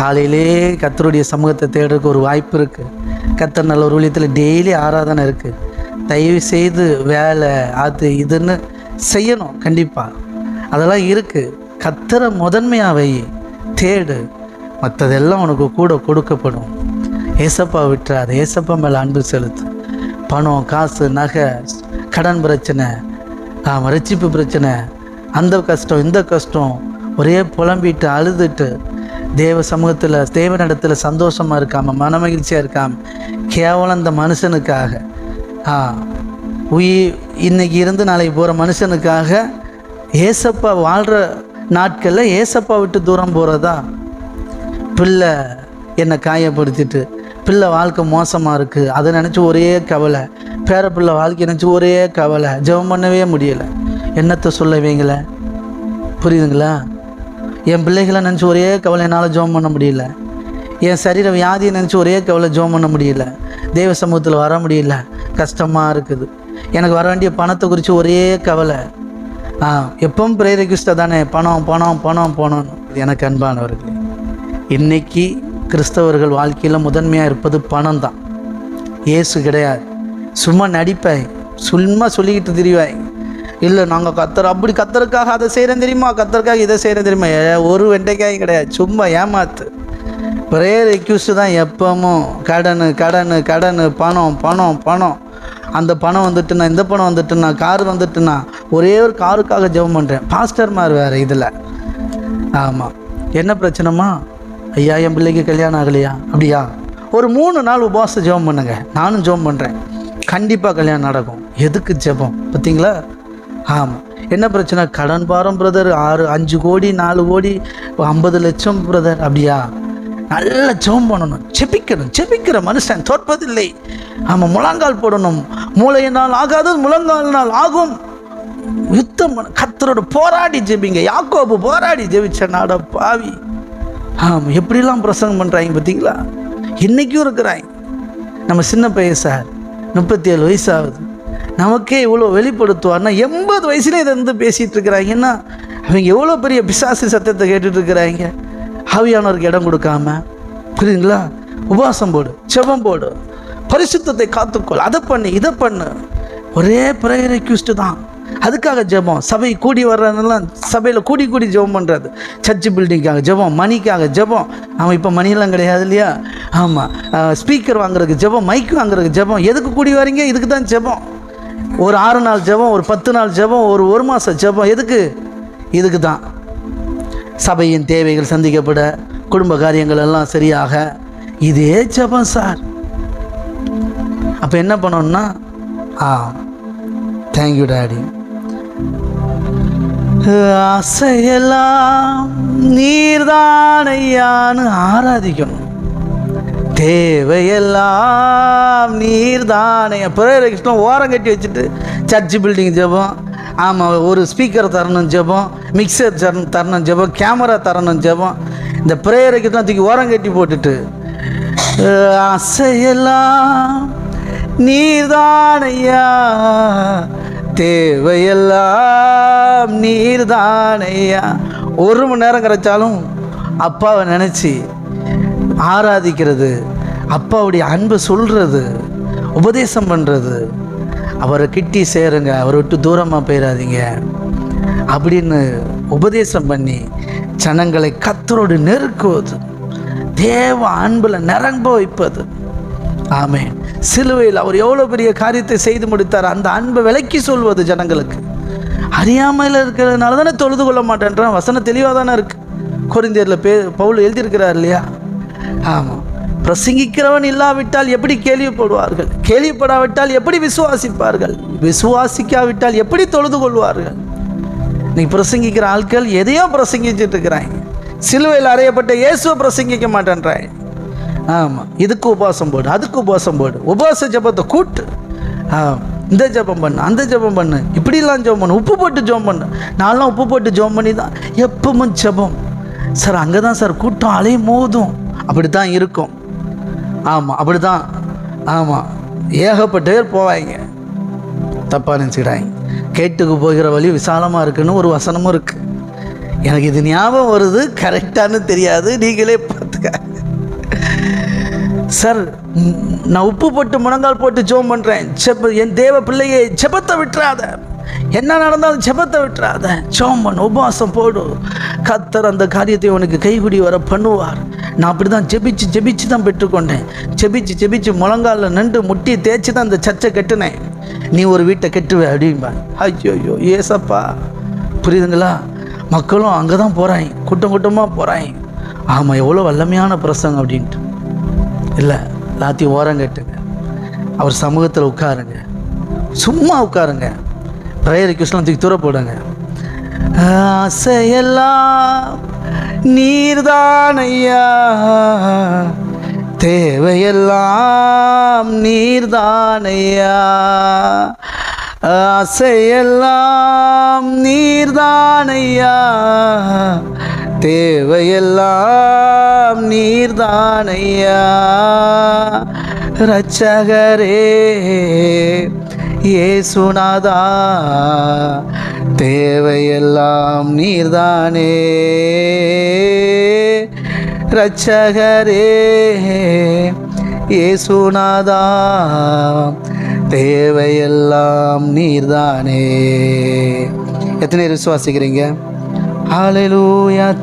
காலையிலே கத்தருடைய சமூகத்தை தேடுறதுக்கு ஒரு வாய்ப்பு இருக்குது கத்தர் நல்ல ஒரு ஊழியத்தில் டெய்லி ஆராதனை இருக்குது தயவு செய்து வேலை அது இதுன்னு செய்யணும் கண்டிப்பாக அதெல்லாம் இருக்குது கத்தரை முதன்மையாக வை தேடு. மற்றதெல்லாம் உனக்கு கூட கொடுக்கப்படும். ஏசப்பா விட்டுறாது. ஏசப்பா மேலே அன்பு செலுத்து. பணம் காசு நகை கடன் பிரச்சனை ஆமாம் ரட்சிப்பு பிரச்சனை. அந்த கஷ்டம் இந்த கஷ்டம் ஒரே புலம்பிட்டு அழுதுட்டு தேவ சமூகத்தில் தேவனிடத்தில் சந்தோஷமாக இருக்காம மனமகிழ்ச்சியாக இருக்காம கேவலம் அந்த மனுஷனுக்காக. ஆ உயிர் இன்னைக்கு இருந்து நாளைக்கு போகிற மனுஷனுக்காக ஏசப்பா வாழ்கிற நாட்களில் ஏசப்பா விட்டு தூரம் போகிறதா பிள்ளை என்னை காயப்படுத்திட்டு பிள்ளை வாழ்க்கை மோசமாக இருக்குது அதை நினச்சி ஒரே கவலை. பேர பிள்ளை வாழ்க்கை நினச்சி ஒரே கவலை. ஜெபம் பண்ணவே முடியலை. என்னத்தை சொல்லவீங்களே புரியுதுங்களா? என் பிள்ளைகளை நினச்சி ஒரே கவலை என்னால் ஜோம் பண்ண முடியல. என் சரீர வியாதியை நினச்சி ஒரே கவலை ஜோம் பண்ண முடியல. தெய்வ சமூகத்தில் வர முடியல. கஷ்டமாக இருக்குது. எனக்கு வர வேண்டிய பணத்தை குறித்து ஒரே கவலை. ஆ எப்பவும் பிரேயர் தானே. பணம் பணம் பணம் பணம்னு. எனக்கு அன்பானவர்கள் இன்னைக்கு கிறிஸ்தவர்கள் வாழ்க்கையில் முதன்மையாக இருப்பது பணம் தான் ஏசு கிடையாது. சும்மா நடிப்பேன். சும்மா சொல்லிக்கிட்டு திரிவாய் இல்லை நாங்கள் கத்தர் அப்படி கத்தருக்காக அதை செய்கிறேன் தெரியுமா? கத்தருக்காக இதை செய்கிறேன் தெரியுமா? ஒரு வெண்டைக்காயும் கிடையாது. சும்மா ஏமாத்து. ப்ரேயர் ரெக்யூஸ்டு தான் எப்பவும் கடன் கடன் கடன் பணம் பணம் பணம். அந்த பணம் வந்துட்டுண்ணா இந்த பணம் வந்துட்டுண்ணா கார் வந்துட்டுண்ணா ஒரே ஒரு காருக்காக ஜெபம் பண்ணுறேன் பாஸ்டர் மாதிரி வேறு இதில். ஆமாம் என்ன பிரச்சனைமா ஐயா என் பிள்ளைக்கு கல்யாணம் ஆகலையா? அப்படியா? ஒரு மூணு நாள் உபவாசம் ஜெபம் பண்ணுங்க. நானும் ஜெபம் பண்ணுறேன் கண்டிப்பாக கல்யாணம் நடக்கும். எதுக்கு ஜெபம்? பார்த்தீங்களா ஆமாம் என்ன பிரச்சனை? கடன் பாரம் பிரதர் ஆறு அஞ்சு கோடி நாலு கோடி ஐம்பது லட்சம் பிரதர் அப்படியா? நல்ல ஜெபம் பண்ணணும். செபிக்கணும் செபிக்கிற மனுஷன் தோற்பதில்லை. ஆமாம் முழங்கால் போடணும். மூளையினால் ஆகாதது முழங்காலினால் ஆகும். யுத்தம் கத்தரோட போராடி ஜெபிங்க. யாக்கோபு போராடி ஜெபிச்ச நாட பாவி. ஆம் எப்படிலாம் பிரசங்கம் பண்ணுறாங்க பார்த்தீங்களா? இன்றைக்கும் இருக்கிறாங்க. நம்ம சின்ன பையன் சார் முப்பத்தி ஏழு வயசாகுது நமக்கே இவ்வளோ வெளிப்படுத்துவார்னா எண்பது வயசுலேயே இதை வந்து பேசிகிட்டு இருக்கிறாங்கன்னா அவங்க எவ்வளோ பெரிய பிசாசு சத்தத்தை கேட்டுட்டு இருக்கிறாங்க? ஆவியானவருக்கு இடம் கொடுக்காம. புரியுதுங்களா? உபவாசம் போடு செபம் போடு பரிசுத்தத்தை காத்துக்கொள் அதை பண்ணு இதை பண்ணு. ஒரே ப்ரேயர் ரெக்யூஸ்டு தான். அதுக்காக ஜெபம். சபை கூடி வர்றதெல்லாம் சபையில் கூடி கூடி ஜெபம் பண்ணுறது சர்ச் பில்டிங்காக ஜெபம் மணிக்காக ஜெபம். அவன் இப்போ மணியெல்லாம் கிடையாது இல்லையா? ஆமாம் ஸ்பீக்கர் வாங்குறதுக்கு ஜெபம் மைக் வாங்குறதுக்கு ஜெபம். எதுக்கு கூடி வரீங்க? இதுக்கு தான் ஜெபம். ஒரு ஆறு நாள் ஜெபம் ஒரு பத்து நாள் ஜெபம் ஒரு ஒரு மாதம் ஜெபம். எதுக்கு? இதுக்கு தான் சபையின் தேவைகள் சந்திக்கப்பட குடும்ப காரியங்கள் எல்லாம் சரியாக. இதே ஜெபம் சார். அப்போ என்ன பண்ணோம்னா ஆ தேங்க்யூ டாடி ஆசையெல்லாம் நீர்தானையான்னு ஆராதிக்கணும். தேவையெல்லாம் நீர்தானே. பிறகு கிருஷ்ணன் ஓரம் கட்டி வச்சுட்டு சர்ச் பில்டிங் ஜபம். ஆமாம் ஒரு ஸ்பீக்கர் தரணும் ஜபம் மிக்சர் தரணும் தரணும் ஜெபம் கேமரா தரணும் ஜபம். இந்த ப்ரேயருக்கு தான் தூக்கி ஓரம் கட்டி போட்டுட்டு அசையெல்லாம் நீர்தானையா? தேவையெல்லாம் நீர்தானையா? ஒரு மணி நேரம் கிடைச்சாலும் அப்பாவை நினச்சி ஆராதிக்கிறது. அப்பாவுடைய அன்பு சொல்கிறது உபதேசம் பண்ணுறது அவரை கிட்டி சேருங்க அவரை விட்டு தூரமாக போயிடாதீங்க அப்படின்னு உபதேசம் பண்ணி ஜனங்களை கத்தரோடு நெருக்குவது தேவ அன்பில் நிரம்ப வைப்பது. ஆமே சிலுவையில் அவர் எவ்வளோ பெரிய காரியத்தை செய்து முடித்தார் அந்த அன்பை விலக்கி சொல்வது ஜனங்களுக்கு. அறியாமையில் இருக்கிறதுனால தானே தொழுது கொள்ள மாட்டேன்றான். வசனம் தெளிவாக தானே இருக்குது கொரிந்தியரில் பே பவுல் எழுதியிருக்கிறார் இல்லையா? ஆமாம் பிரசங்கிக்கிறவன் இல்லாவிட்டால் எப்படி கேள்விப்படுவார்கள்? கேள்விப்படாவிட்டால் எப்படி விசுவாசிப்பார்கள்? விசுவாசிக்காவிட்டால் எப்படி தொழுது கொள்வார்கள்? நீ பிரசங்கிக்கிற ஆட்கள் எதையோ பிரசங்கிச்சுட்டு இருக்கிறாங்க சிலுவையில் அறையப்பட்ட இயேசுவை பிரசங்கிக்க மாட்டேன்றாய். ஆமாம் இதுக்கு உபவாசம் போடு அதுக்கு உபவாசம் போடு. உபவாச ஜெபத்தை கூட்டு. ஆ, இந்த ஜெபம் பண்ணு அந்த ஜெபம் பண்ணு. இப்படிலாம் ஜோம் பண்ணு. உப்பு போட்டு ஜோம் பண்ணு. நான்லாம் உப்பு போட்டு ஜெபம் பண்ணி தான் எப்பவும் ஜெபம். சார் அங்கே தான் சார் கூட்டம் அலையும் மோதும். அப்படி தான் இருக்கும். ஆமாம் அப்படி தான் ஆமாம் ஏகப்பட்ட பேர் போவாங்க. தப்பாக நினச்சிக்கிறாங்க கேட்டுக்கு போகிற வழி விசாலமாக இருக்குன்னு ஒரு வசனமும் இருக்குது எனக்கு இது ஞாபகம் வருது. கரெக்டானு தெரியாது. நீங்களே பார்த்துக்க சார் நான் உப்பு போட்டு முழங்கால் போட்டு ஜோம் பண்ணுறேன் செப்ப என் தேவ பிள்ளையை ஜெபத்தை விட்டுறாத. என்ன நடந்தாலும் ஜெபத்தை விட்டுறாத. ஜோம் பண்ணு உபவாசம் போடு. கத்தர் அந்த காரியத்தை உனக்கு கைகுடி வர பண்ணுவார். நான் அப்படி தான் ஜெபிச்சு ஜெபிச்சு தான் பெற்றுக்கொண்டேன் ஜெபிச்சு ஜெபிச்சு முழங்காலில் நின்று முட்டி தேய்ச்சி தான் அந்த சர்ச்சை கட்டுனேன். நீ ஒரு வீட்டை கட்டுவே அப்படிம்பா ஐயோ ஐயோ ஏசப்பா. புரியுதுங்களா? மக்களும் அங்கே தான் போகிறாங்க கூட்டம் கூட்டமாக போகிறாங்க ஆமாம் எவ்வளோ வல்லமையான பிரசங்கம் அப்படின்ட்டு. இல்லை எல்லாத்தையும் ஓரம் கட்டுங்க. அவர் சமூகத்தில் உட்காருங்க. சும்மா உட்காருங்க. ப்ரேயர் கிருஷ்ணத்துக்கு தூக்கி தூர போடுங்க. ஆசையெல்லாம் நீர்தானையா? தேவையெல்லாம் நீர்தானையா? ஆசையெல்லாம் நீர்தானையா? தேவையெல்லாம் நீர்தானையா? ரட்சகரே ஏசுநாதா தேவையெல்லாம் நீர்தானே. ரட்சகரே ஏசுநாதா தேவையெல்லாம் நீர்தானே. எத்தனை விசுவாசிக்கிறீங்க? ஹalleluya